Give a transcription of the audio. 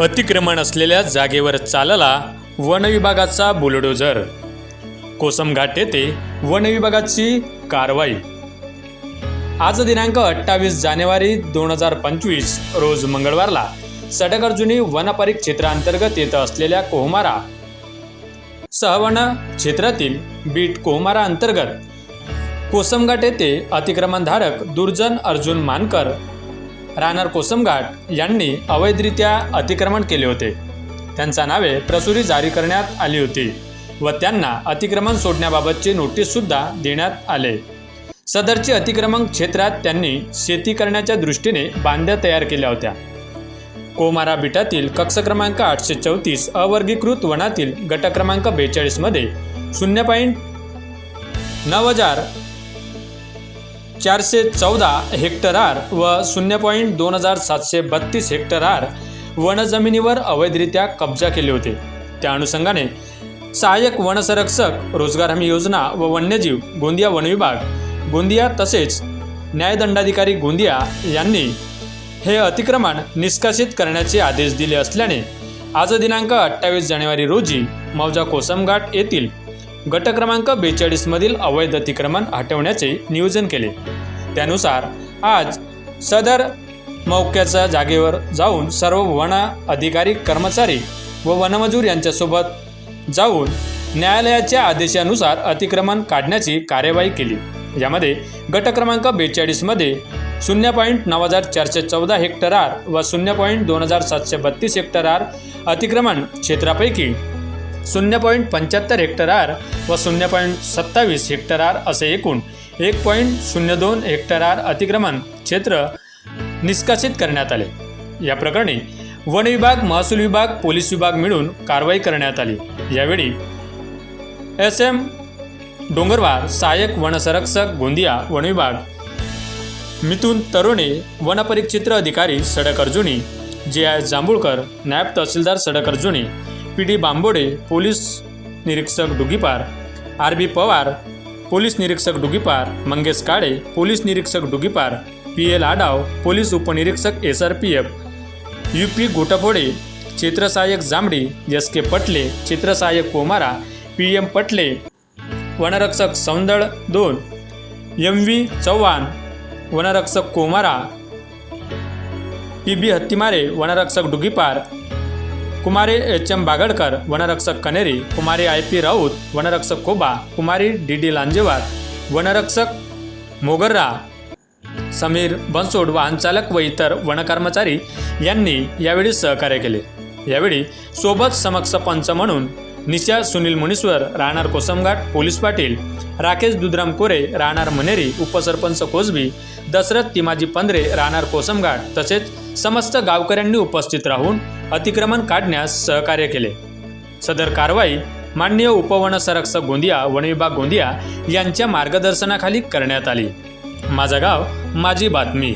अतिक्रमण असलेल्या जागेवर चालला वनविभागाचा बुलडोझर. कोसमघाट येथे वनविभागाची कारवाई. आज दिनांक अठ्ठावीस जानेवारी दोन हजार पंचवीस रोज मंगळवारला सडकर्जुनी वनपरिक क्षेत्रांतर्गत येत असलेल्या कोहमारा सहवन क्षेत्रातील बीट कोहमारा अंतर्गत कोसमघाट येथे अतिक्रमणधारक दुर्जन अर्जुन मानकर राहणार कोसमघाट यांनी अवैधरित्या अतिक्रमण केले होते. त्यांचा नावे प्रसुरी जारी करण्यात आली होती व त्यांना अतिक्रमण सोडण्याबाबतची नोटीससुद्धा देण्यात आले. सदरची अतिक्रमण क्षेत्रात त्यांनी शेती करण्याच्या दृष्टीने बांध्या तयार केल्या होत्या. कोमारा बिटातील कक्ष क्रमांक आठशे चौतीस अवर्गीकृत वनातील गट क्रमांक बेचाळीसमध्ये शून्य पॉईंट नऊ हजार चारशे चौदा हेक्टर आर व शून्य पॉईंट दोन हजार सातशे बत्तीस हेक्टर आर वनजमिनीवर अवैधरित्या कब्जा केले होते. त्या अनुषंगाने सहाय्यक वनसंरक्षक रोजगार हमी योजना व वन्यजीव गोंदिया वनविभाग गोंदिया तसेच न्यायदंडाधिकारी गोंदिया यांनी हे अतिक्रमण निष्कासित करण्याचे आदेश दिले असल्याने आज दिनांक अठ्ठावीस जानेवारी रोजी मौजा कोसमघाट येथील गट क्रमांक बेचाळीसमधील अवैध अतिक्रमण हटवण्याचे नियोजन केले. त्यानुसार आज सदर मौक्याच्या जागेवर जाऊन सर्व वन अधिकारी कर्मचारी व वनमजूर यांच्यासोबत जाऊन न्यायालयाच्या आदेशानुसार अतिक्रमण काढण्याची कार्यवाही केली. यामध्ये गट क्रमांक बेचाळीसमध्ये शून्य पॉईंट नऊ हजार चारशे चौदा हेक्टर आर व शून्य पॉईंट दोन हजार सातशे बत्तीस हेक्टर आर अतिक्रमण क्षेत्रापैकी शून्य पॉईंट पंच्याहत्तर हेक्टर आर व शून्य पॉईंट सत्तावीस हेक्टर आर असे एकूण एक पॉईंट शून्य दोन हेक्टर आर अतिक्रमण क्षेत्र निष्कासित करण्यात आले. या प्रकरणी वन विभाग महसूल विभाग पोलीस विभाग मिळून कारवाई करण्यात आली. यावेळी एस एम डोंगरवार सहाय्यक वनसंरक्षक गोंदिया वन विभाग मिथून तरुणे वनपरिक्षेत्र अधिकारी सडक अर्जुनी जे आय जांभूळकर नायब तहसीलदार Sadak Arjuni P D Bambode police निरीक्षक Dugipar R B Pawar police निरीक्षक डुगीपार मंगेश काळे पोलीस निरीक्षक Dugipar P L Adav police उपनिरीक्षक S R P F U P Gotphode क्षेत्रसहाय्यक Jambhadi S K Patle क्षेत्रसहाय्यक कोमारा पी एम पटले वनरक्षक सौंदळ दोन एम व्ही चव्हाण वनरक्षक कोमारा P बी हत्तीमारे वनरक्षक डुगीपार कुमारी H M Bagadkar वनरक्षक कनेरी कुमारी आय पी राऊत वनरक्षक कोबा कुमारी डी डी लांजेवार वनरक्षक मोगर्रा समीर बनसोड वाहनचालक व इतर वनकर्मचारी यांनी यावेळी सहकार्य केले. यावेळी सोबत समक्ष पंच म्हणून निशा सुनील मुनीश्वर राहणार कोसमघाट पोलीस पाटील राकेश दुधराम कोरे राहणार मनेरी उपसरपंच कोसबी दशरथ तिमाजी पंधरे राहणार कोसमघाट तसेच समस्त गावकऱ्यांनी उपस्थित राहून अतिक्रमण काढण्यास सहकार्य केले. सदर कारवाई माननीय उपवन संरक्षक गोंदिया वनविभाग गोंदिया यांच्या मार्गदर्शनाखाली करण्यात आली. माझा गाव माझी बातमी.